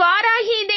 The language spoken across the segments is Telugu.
இவ்வாறாகி இதை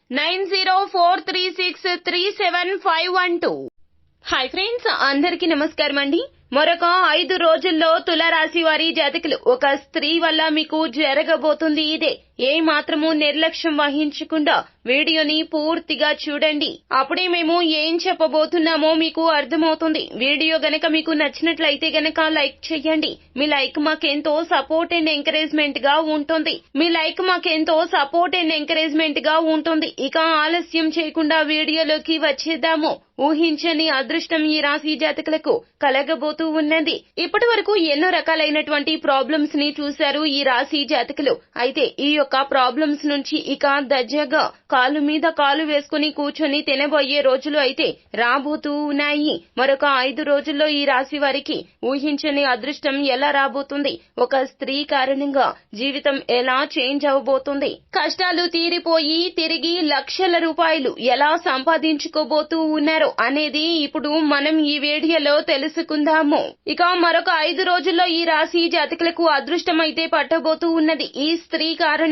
nine zero four three six three seven five one two. Hi friends అందరికీ నమస్కారం అండి. మరొక ఐదు రోజుల్లో తులారాశి వారి జాతకులు ఒక స్త్రీ వల్ల మీకు జరగబోతుంది ఇదే. ఏ మాత్రము నిర్లక్ష్యం వహించకుండా వీడియోని పూర్తిగా చూడండి. అప్పుడే మేము ఏం చెప్పబోతున్నామో మీకు అర్థమవుతుంది. వీడియో గనక మీకు నచ్చినట్లయితే గనక లైక్ చేయండి. మీ లైక్ మాకెంతో సపోర్ట్ అండ్ ఎంకరేజ్మెంట్గా ఉంటుంది. మీ లైక్ మాకెంతో సపోర్ట్ అండ్ ఎంకరేజ్మెంట్గా ఉంటుంది. ఇక ఆలస్యం చేయకుండా వీడియోలోకి వచ్చేద్దాము. ఊహించని అదృష్టం ఈ రాశి జాతకులకు కలగబోతూ ఉన్నది. ఇప్పటి వరకు ఎన్నో రకాలైనటువంటి ప్రాబ్లమ్స్ని చూశారు ఈ రాశి జాతకులు. అయితే ఈ యొక్క ప్రాబ్లమ్స్ నుంచి ఇక దర్జాగా కాలు మీద కాలు వేసుకుని కూర్చొని తినబోయే రోజులు అయితే రాబోతూ ఉన్నాయి. మరొక ఐదు రోజుల్లో ఈ రాశి వారికి ఊహించని అదృష్టం ఎలా రాబోతుంది? ఒక స్త్రీ కారణంగా జీవితం ఎలా చేంజ్ అవబోతుంది? కష్టాలు తీరిపోయి తిరిగి లక్షల రూపాయలు ఎలా సంపాదించుకోబోతూ ఉన్నారు అనేది ఇప్పుడు మనం ఈ వీడియోలో తెలుసుకుందాము. ఇక మరొక ఐదు రోజుల్లో ఈ రాశి జాతకులకు అదృష్టం అయితే పట్టబోతూ ఉన్నది. ఈ స్త్రీ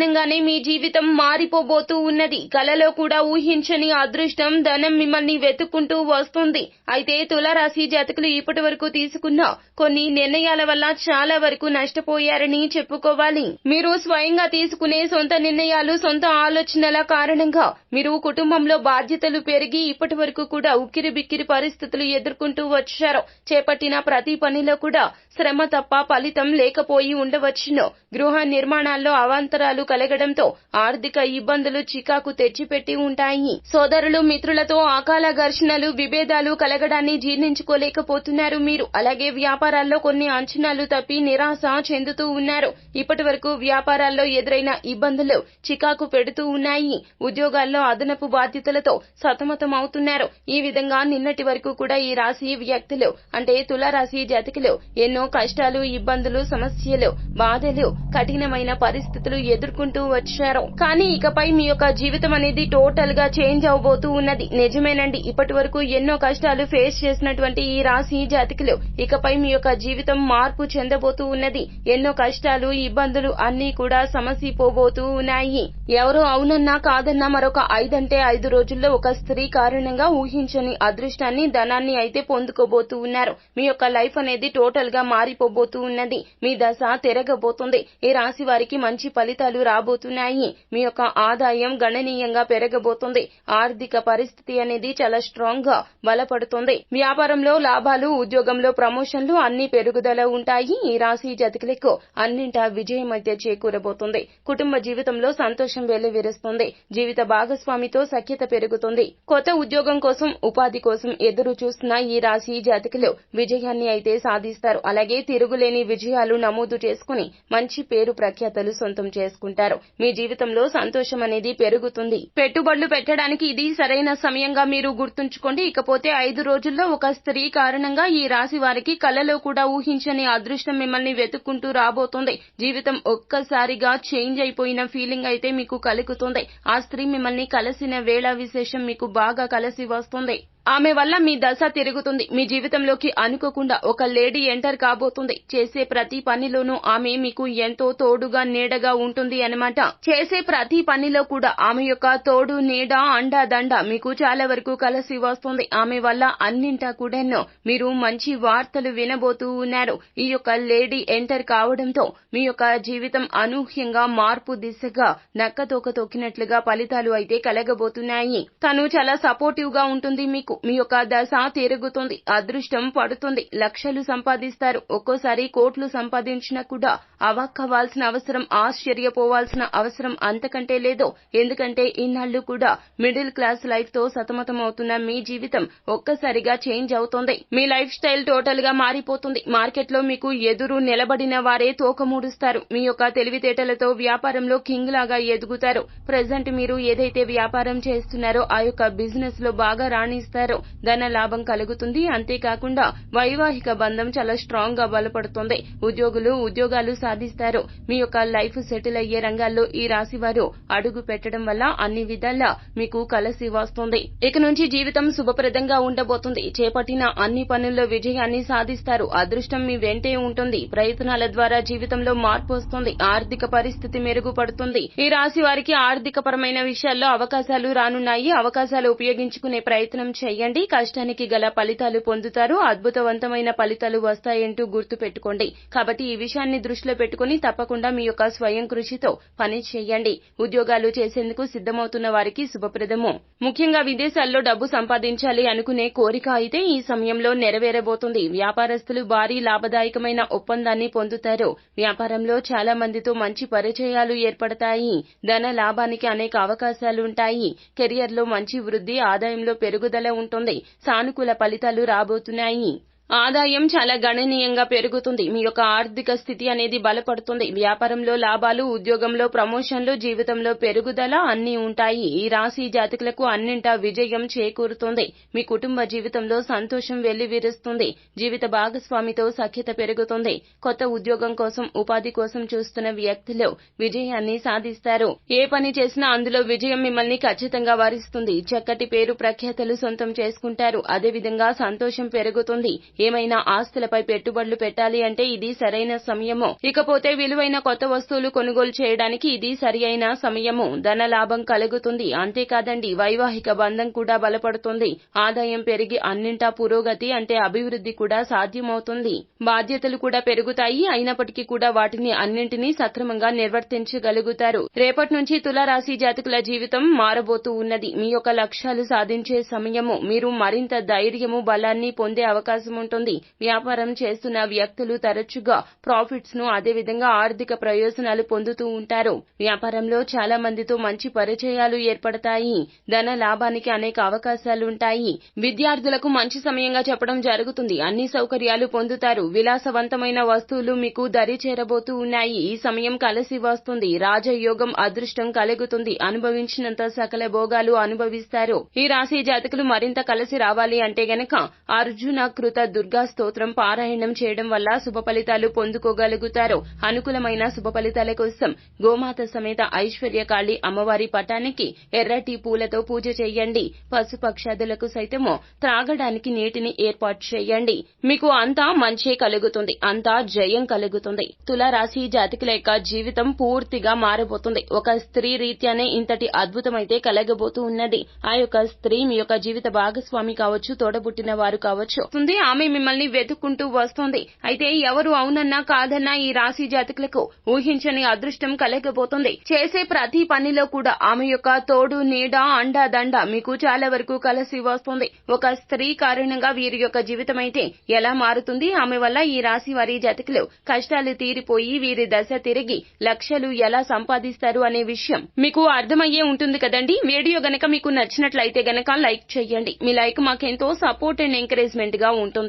కారణంగానే మీ జీవితం మారిపోబోతూ ఉన్నది. కలలో కూడా ఊహించని అదృష్టం ధనం మిమ్మల్ని వెతుక్కుంటూ వస్తుంది. అయితే తులారాశి జాతకులు ఇప్పటి వరకు తీసుకున్న కొన్ని నిర్ణయాల వల్ల చాలా వరకు నష్టపోయారని చెప్పుకోవాలి. మీరు స్వయంగా తీసుకునే సొంత నిర్ణయాలు సొంత ఆలోచనల కారణంగా మీరు కుటుంబంలో బాధ్యతలు పెరిగి ఇప్పటి వరకు కూడా ఉక్కిరి బిక్కిరి పరిస్థితులు ఎదుర్కొంటూ వచ్చారు. చేపట్టిన ప్రతి పనిలో కూడా శ్రమ తప్ప ఫలితం లేకపోయి ఉండవచ్చును. గృహ నిర్మాణాల్లో అవాంతరాలు కలగడంతో ఆర్థిక ఇబ్బందులు చికాకు తెచ్చిపెట్టి ఉంటాయి. సోదరులు మిత్రులతో అకాల ఘర్షణలు విభేదాలు కలగడాన్ని జీర్ణించుకోలేకపోతున్నారు మీరు. అలాగే వ్యాపారాల్లో కొన్ని అంచనాలు తప్పి నిరాశ చెందుతూ ఉన్నారు. ఇప్పటి వరకు వ్యాపారాల్లో ఎదురైన ఇబ్బందులు చికాకు పెడుతూ ఉన్నాయి. ఉద్యోగాల్లో అదనపు బాధ్యతలతో సతమతం అవుతున్నారు ఈ విధంగా నిన్నటి వరకు కూడా ఈ రాశి వ్యక్తులు అంటే తులారాశి జాతకులు ఎన్నో కష్టాలు ఇబ్బందులు సమస్యలు బాధలు కఠినమైన పరిస్థితులు ఎదుర్కొంటూ వచ్చారు. కానీ ఇకపై మీ యొక్క జీవితం అనేది టోటల్గా చేంజ్ అవబోతూ ఉన్నది. నిజమేనండి. ఇప్పటి వరకు ఎన్నో కష్టాలు ఫేస్ చేసినటువంటి ఈ రాశి జాతికులు ఇకపై మీ యొక్క జీవితం మార్పు చెందబోతూ ఉన్నది. ఎన్నో కష్టాలు ఇబ్బందులు అన్ని కూడా సమసిపోబోతూ ఉన్నాయి. ఎవరు అవునన్నా కాదన్నా మరొక ఐదంటే ఐదు రోజుల్లో ఒక స్త్రీ కారణంగా ఊహించని అదృష్టాన్ని ధనాన్ని అయితే పొందుకోబోతూ ఉన్నారు. మీ యొక్క లైఫ్ అనేది టోటల్గా మారిపోబోతూ ఉన్నది. మీ దశ తిరగబోతుంది. ఈ రాశి వారికి మంచి ఫలితాలు రాబోతున్నాయి. మీ యొక్క ఆదాయం గణనీయంగా పెరగబోతుంది. ఆర్థిక పరిస్థితి అనేది చాలా స్ట్రాంగ్గా బలపడుతుంది. వ్యాపారంలో లాభాలు ఉద్యోగంలో ప్రమోషన్లు అన్ని పెరుగుదల ఉంటాయి. ఈ రాశి జాతకులకు అన్నింటా విజయం అయితే చేకూరబోతుంది. కుటుంబ జీవితంలో సంతోషం వెల్లివిరుస్తుంది జీవిత భాగస్వామితో సఖ్యత పెరుగుతుంది. కొత్త ఉద్యోగం కోసం ఉపాధి కోసం ఎదురు చూస్తున్న ఈ రాశి జాతకులు విజయాన్ని అయితే సాధిస్తారు. అలాగే తిరుగులేని విజయాలు నమోదు చేసుకుని మంచి పేరు ప్రఖ్యాతలు సొంతం చేసుకుంటారు. మీ జీవితంలో సంతోషం అనేది పెరుగుతుంది. పెట్టుబడులు పెట్టడానికి ఇది సరైన సమయంగా మీరు గుర్తుంచుకోండి. ఇకపోతే ఐదు రోజుల్లో ఒక స్త్రీ కారణంగా ఈ రాశి వారికి కలలో కూడా ఊహించని అదృష్టం మిమ్మల్ని వెతుక్కుంటూ రాబోతుంది. జీవితం ఒక్కసారిగా చేంజ్ అయిపోయిన ఫీలింగ్ అయితే మీకు కలుగుతుంది. ఆ స్త్రీ మిమ్మల్ని కలిసిన వేళ విశేషం మీకు బాగా కలిసి వస్తుంది. ఆమె వల్ల మీ దశ తిరుగుతుంది. మీ జీవితంలోకి అనుకోకుండా ఒక లేడీ ఎంటర్ కాబోతుంది. చేసే ప్రతి పనిలోనూ ఆమె మీకు ఎంతో తోడుగా నీడగా ఉంటుంది అనమాట చేసే ప్రతి పనిలో కూడా ఆమె యొక్క తోడు నీడ అండ దండ మీకు చాలా వరకు కలిసి వస్తుంది. ఆమె వల్ల అన్నింటా కూడాను మీరు మంచి వార్తలు వినబోతూ ఉన్నారు. ఈ యొక్క లేడీ ఎంటర్ కావడంతో మీ యొక్క జీవితం అనూహ్యంగా మార్పు దిశగా నక్కతోక తొక్కినట్లుగా ఫలితాలు అయితే కలగబోతున్నాయి. తను చాలా సపోర్టివ్గా ఉంటుంది మీకు. మీ యొక్క దశ తిరుగుతుంది అదృష్టం పడుతుంది. లక్షలు సంపాదిస్తారు. ఒక్కోసారి కోట్లు సంపాదించినా కూడా అవాక్కవ్వాల్సిన అవసరం ఆశ్చర్యపోవాల్సిన అవసరం అంతకంటే లేదు. ఎందుకంటే ఇన్నాళ్ళు కూడా మిడిల్ క్లాస్ లైఫ్తో సతమతం అవుతున్న మీ జీవితం ఒక్కసారిగా చేంజ్ అవుతుంది. మీ లైఫ్ స్టైల్ టోటల్గా మారిపోతుంది. మార్కెట్లో మీకు ఎదురు నిలబడిన వారే తోకమూడుస్తారు మీ యొక్క తెలివితేటలతో వ్యాపారంలో కింగ్ లాగా ఎదుగుతారు. ప్రెసెంట్ మీరు ఏదైతే వ్యాపారం చేస్తున్నారో ఆ యొక్క బిజినెస్లో బాగా రాణిస్తారు. ధన లాభం కలుగుతుంది. అంతేకాకుండా వైవాహిక బంధం చాలా స్ట్రాంగ్గా బలపడుతుంది. ఉద్యోగులు ఉద్యోగాలు సాధిస్తారు. మీ యొక్క లైఫ్ సెటిల్ అయ్యే రంగాల్లో ఈ రాశి వారు అడుగు పెట్టడం వల్ల అన్ని విధాలా మీకు కలసి వస్తుంది. ఇక నుంచి జీవితం శుభప్రదంగా ఉండబోతుంది. చేపట్టిన అన్ని పనుల్లో విజయాన్ని సాధిస్తారు. అదృష్టం మీ వెంటే ఉంటుంది. ప్రయత్నాల ద్వారా జీవితంలో మార్పు వస్తుంది. ఆర్థిక పరిస్థితి మెరుగుపడుతుంది. ఈ రాశి వారికి ఆర్థిక పరమైన విషయాల్లో అవకాశాలు రానున్నాయి. అవకాశాలు ఉపయోగించుకునే ప్రయత్నం చేయండి. కష్టానికి గల ఫలితాలు పొందుతారు. అద్భుతవంతమైన ఫలితాలు వస్తాయంటూ గుర్తు పెట్టుకోండి కాబట్టి ఈ విషయాన్ని దృష్టిలో పెట్టుకుని తప్పకుండా మీ యొక్క స్వయం కృషితో పని చేయండి. ఉద్యోగాలు చేసేందుకు సిద్దమవుతున్న వారికి శుభప్రదము. ముఖ్యంగా విదేశాల్లో డబ్బు సంపాదించాలి అనుకునే కోరిక అయితే ఈ సమయంలో నెరవేరబోతుంది. వ్యాపారస్తులు భారీ లాభదాయకమైన ఒప్పందాన్ని పొందుతారు. వ్యాపారంలో చాలా మందితో మంచి పరిచయాలు ఏర్పడతాయి. ధన లాభానికి అనేక అవకాశాలుంటాయి. కెరియర్లో మంచి వృద్ధి ఆదాయంలో పెరుగుదల ఉంటుంది. సానుకూల ఫలితాలు రాబోతున్నాయి. ఆదాయం చాలా గణనీయంగా పెరుగుతుంది. మీ యొక్క ఆర్థిక స్థితి అనేది బలపడుతుంది. వ్యాపారంలో లాభాలు ఉద్యోగంలో ప్రమోషన్లు జీవితంలో పెరుగుదల అన్నీ ఉంటాయి. ఈ రాశి జాతకులకు అన్నింటా విజయం చేకూరుతుంది. మీ కుటుంబ జీవితంలో సంతోషం వెల్లివిరుస్తుంది. జీవిత భాగస్వామితో సఖ్యత పెరుగుతుంది. కొత్త ఉద్యోగం కోసం ఉపాధి కోసం చూస్తున్న వ్యక్తులు విజయాన్ని సాధిస్తారు. ఏ పని చేసినా అందులో విజయం మిమ్మల్ని ఖచ్చితంగా వరిస్తుంది. చక్కటి పేరు ప్రఖ్యాతలు సొంతం చేసుకుంటారు. అదేవిధంగా సంతోషం పెరుగుతుంది. ఏమైనా ఆస్తులపై పెట్టుబడులు పెట్టాలి అంటే ఇది సరైన సమయము. ఇకపోతే విలువైన కొత్త వస్తువులు కొనుగోలు చేయడానికి ఇది సరి అయిన సమయము. ధన లాభం కలుగుతుంది. అంతేకాదండి వైవాహిక బంధం కూడా బలపడుతుంది. ఆదాయం పెరిగి అన్నింటా పురోగతి అంటే అభివృద్ధి కూడా సాధ్యమవుతుంది. బాధ్యతలు కూడా పెరుగుతాయి. అయినప్పటికీ కూడా వాటిని అన్నింటినీ సక్రమంగా నిర్వర్తించగలుగుతారు. రేపటి నుంచి తులారాశి జాతకుల జీవితం మారబోతూ ఉన్నది. మీ యొక్క లక్ష్యాలు సాధించే సమయము. మీరు మరింత ధైర్యము బలాన్ని పొందే అవకాశం ఉంటుంది. వ్యాపారం చేస్తున్న వ్యక్తులు తరచుగా ప్రాఫిట్స్ను అదేవిధంగా ఆర్థిక ప్రయోజనాలు పొందుతూ ఉంటారు. వ్యాపారంలో చాలా మందితో మంచి పరిచయాలు ఏర్పడతాయి. ధన లాభానికి అనేక అవకాశాలు ఉంటాయి. విద్యార్థులకు మంచి సమయంగా చెప్పడం జరుగుతుంది. అన్ని సౌకర్యాలు పొందుతారు. విలాసవంతమైన వస్తువులు మీకు దరి చేరబోతూ ఉన్నాయి. ఈ సమయం కలిసి వస్తుంది. రాజయోగం అదృష్టం కలుగుతుంది. అనుభవించినంత సకల భోగాలు అనుభవిస్తారు. ఈ రాశి జాతకులు మరింత కలిసి రావాలి అంటే గనక అర్జున కృత దుర్గా స్తోత్రం పారాయణం చేయడం వల్ల శుభ ఫలితాలు పొందుకోగలుగుతారు. అనుకూలమైన శుభ ఫలితాల కోసం గోమాత సమేత ఐశ్వర్యకాళి అమ్మవారి పటానికి ఎర్రటి పూలతో పూజ చేయండి. పశుపక్షాదులకు సైతము త్రాగడానికి నీటిని ఏర్పాటు చేయండి. మీకు అంతా మంచే కలుగుతుంది. అంతా జయం కలుగుతుంది. తులారాశి జాతికుల యొక్క జీవితం పూర్తిగా మారబోతుంది ఒక స్త్రీ రీత్యానే ఇంతటి అద్భుతమైతే కలగబోతూ ఉన్నది. ఆ యొక్క స్త్రీ మీ యొక్క జీవిత భాగస్వామి కావచ్చు తోడబుట్టిన వారు కావచ్చు. ఆమె ఆమె మిమ్మల్ని వెతుక్కుంటూ వస్తోంది. అయితే ఎవరు అవునన్నా కాదన్నా ఈ రాశి జాతకులకు ఊహించని అదృష్టం కలగబోతుంది. చేసే ప్రతి పనిలో కూడా ఆమె యొక్క తోడు నీడ అండా దండ మీకు చాలా వరకు కలిసి వస్తుంది. ఒక స్త్రీ కారణంగా వీరి యొక్క జీవితం అయితే ఎలా మారుతుంది? ఆమె వల్ల ఈ రాశి వారి జాతకులు కష్టాలు తీరిపోయి వీరి దశ తిరిగి లక్షలు ఎలా సంపాదిస్తారు అనే విషయం మీకు అర్థమయ్యే ఉంటుంది కదండి. వీడియో గనక మీకు నచ్చినట్లయితే గనక లైక్ చేయండి. మీ లైక్ మాకెంతో సపోర్ట్ అండ్ ఎంకరేజ్మెంట్గా ఉంటుంది.